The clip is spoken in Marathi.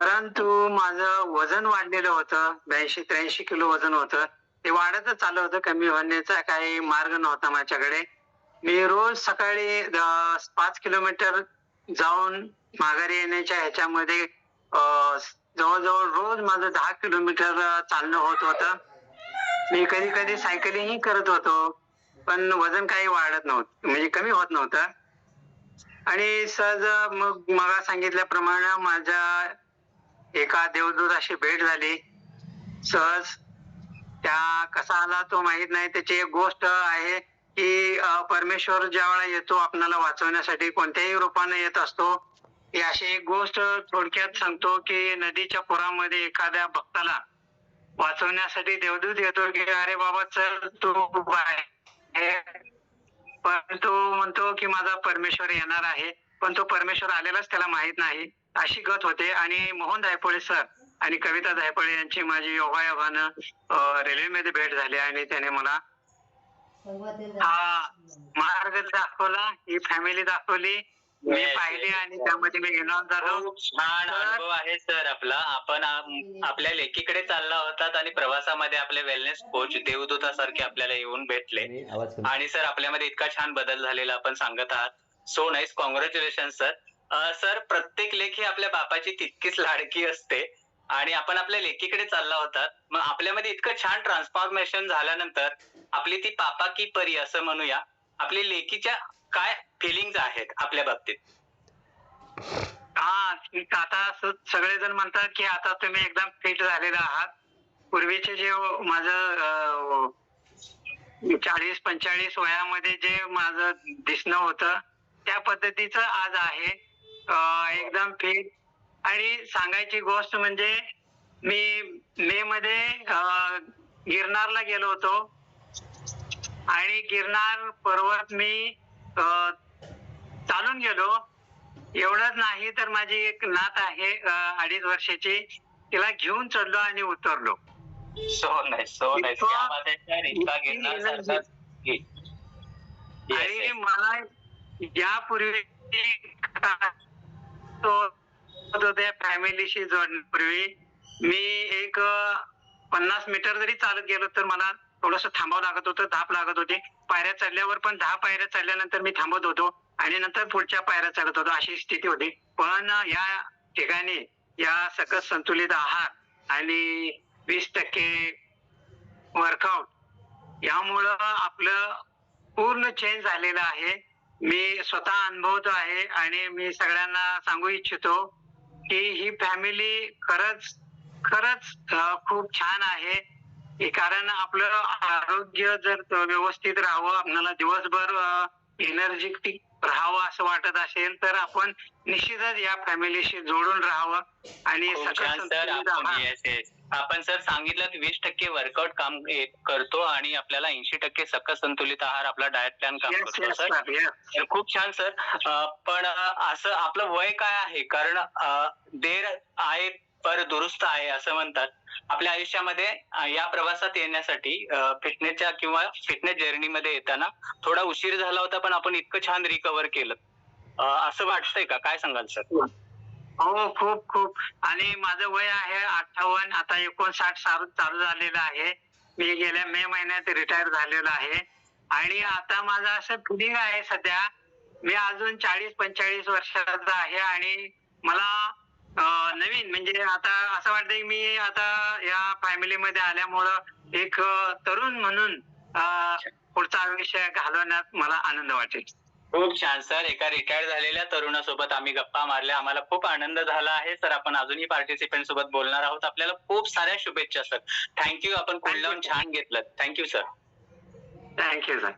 परंतु माझं वजन वाढलेलं होतं ब्याऐंशी त्र्याऐंशी किलो वजन होतं. ते वाढतच चाललं होतं कमी होण्याचा काही मार्ग नव्हता माझ्याकडे. मी रोज सकाळी पाच किलोमीटर जाऊन माघारी येण्याच्या ह्याच्यामध्ये जवळजवळ रोज माझं दहा किलोमीटर चालणं होत होतं. मी कधी कधी सायकलिंगही करत होतो पण वजन काही वाढत नव्हतं म्हणजे कमी होत नव्हतं. आणि सहज मग मला सांगितल्याप्रमाणे माझ्या एका देवदूताशी भेट झाली. सहज त्या कसा आला तो माहीत नाही. त्याची एक गोष्ट आहे की परमेश्वर ज्या वेळा येतो आपल्याला वाचवण्यासाठी कोणत्याही रूपाने येत असतो. ही अशी एक गोष्ट थोडक्यात सांगतो की नदीच्या पुरामध्ये एखाद्या भक्ताला वाचवण्यासाठी देवदूत येतो की अरे बाबा चल तू पण तो म्हणतो की माझा परमेश्वर येणार आहे. पण तो परमेश्वर आलेलाच त्याला माहीत नाही. अशी गत होते. आणि मोहन धायपोळे सर आणि कविता धायपोळे यांची माझी योगायोगानं रेल्वेमध्ये भेट झाली आणि त्याने मला हा मार्ग दाखवला ही फॅमिली दाखवली. मी पाहिली. आणि त्यामध्ये मी इन्व्हॉल्व झालो छान अनुभव आहे सर आपला. आपण आपल्या लेकीकडे चालला होतात आणि प्रवासामध्ये आपले वेलनेस कोच देवदूतासारखे आपल्याला येऊन भेटले. आणि सर आपल्यामध्ये इतका छान बदल झालेला आपण सांगत आहात. So nice congratulation sir sir प्रत्येक लेख ही आपल्या बापाची तितकीच लाडकी असते. आणि आपण आपल्या लेकीकडे चालला होता. मग आपल्यामध्ये इतकं छान ट्रान्सफॉर्मेशन झाल्यानंतर आपली ती पापा की परी असं म्हणूया आपली लेकीच्या काय फिलिंग आहेत आपल्या बाबतीत? हा आता सगळेजण म्हणतात की आता तुम्ही एकदम फिट झालेला आहात. पूर्वीचे जे माझं चाळीस पंचाळीस वयामध्ये जे माझं दिसणं होतं त्या पद्धतीचं आज आहे. एकदम फिट आणि सांगायची गोष्ट म्हणजे मी मे मध्ये गिरनारला गेलो होतो. आणि गिरनार पर्वत मी चालून गेलो. एवढंच नाही तर माझी एक नात आहे अडीच वर्षाची. तिला घेऊन चढलो आणि उतरलो. सो सो आणि मला यापूर्वी तो त्या फॅमिलीशी जोडण्यापूर्वी. मी एक पन्नास मीटर जरी चालत गेलो तर मला थोडस थांबावं लागत होतं धाप लागत होती. पायऱ्या चढल्यावर पण दहा पायऱ्या चढल्यानंतर मी थांबत होतो आणि नंतर पुढच्या पायऱ्या चढत होतो अशी स्थिती होती. पण या ठिकाणी या सकस संतुलित आहार आणि वीस टक्के वर्कआउट यामुळं आपलं पूर्ण चेंज झालेलं आहे. मी स्वतः अनुभवतो आहे आणि मी सगळ्यांना सांगू इच्छितो की ही फॅमिली खरंच खरंच खूप छान आहे. कारण आपलं आरोग्य जर व्यवस्थित राहावं आपल्याला दिवसभर एनर्जेटिक राहावं असं वाटत असेल तर आपण निश्चितच या फॅमिलीशी जोडून राहावं आणि आपण सर सांगितलं की वीस टक्के वर्कआउट काम करतो आणि आपल्याला ऐंशी टक्के सकस संतुलित आहार आपला डाएट प्लॅन काम करतो सर. खूप छान सर. पण असं आपलं वय काय आहे? कारण देर आहे पर दुरुस्त आहे असं म्हणतात. आपल्या आयुष्यामध्ये या प्रवासात येण्यासाठी फिटनेसच्या किंवा फिटनेस जर्नीमध्ये येताना थोडा उशीर झाला होता पण आपण इतकं छान रिकव्हर केलं. असं वाटतंय का? काय सांगाल सर? हो खूप खूप. आणि माझं वय आहे अठ्ठावन्न आता एकोणसाठ साल चालू झालेलं आहे. मी गेल्या मे महिन्यात रिटायर झालेलो आहे. आणि आता माझं असं फिलिंग आहे सध्या. मी अजून चाळीस पंचेचाळीस वर्षाचा आहे आणि मला नवीन म्हणजे आता असं वाटतं की मी आता या फॅमिलीमध्ये आल्यामुळं एक तरुण म्हणून पुढचं आयुष्य घालवण्यात मला आनंद वाटेल. खूप छान सर. एका रिटायर्ड झालेल्या तरुणासोबत आम्ही गप्पा मारल्या. आम्हाला खूप आनंद झाला आहे सर. आपण अजूनही पार्टिसिपेंट सोबत बोलणार आहोत. आपल्याला खूप साऱ्या शुभेच्छा सर. थँक्यू आपण. लावून छान घेतलं थँक्यू सर थँक्यू सर.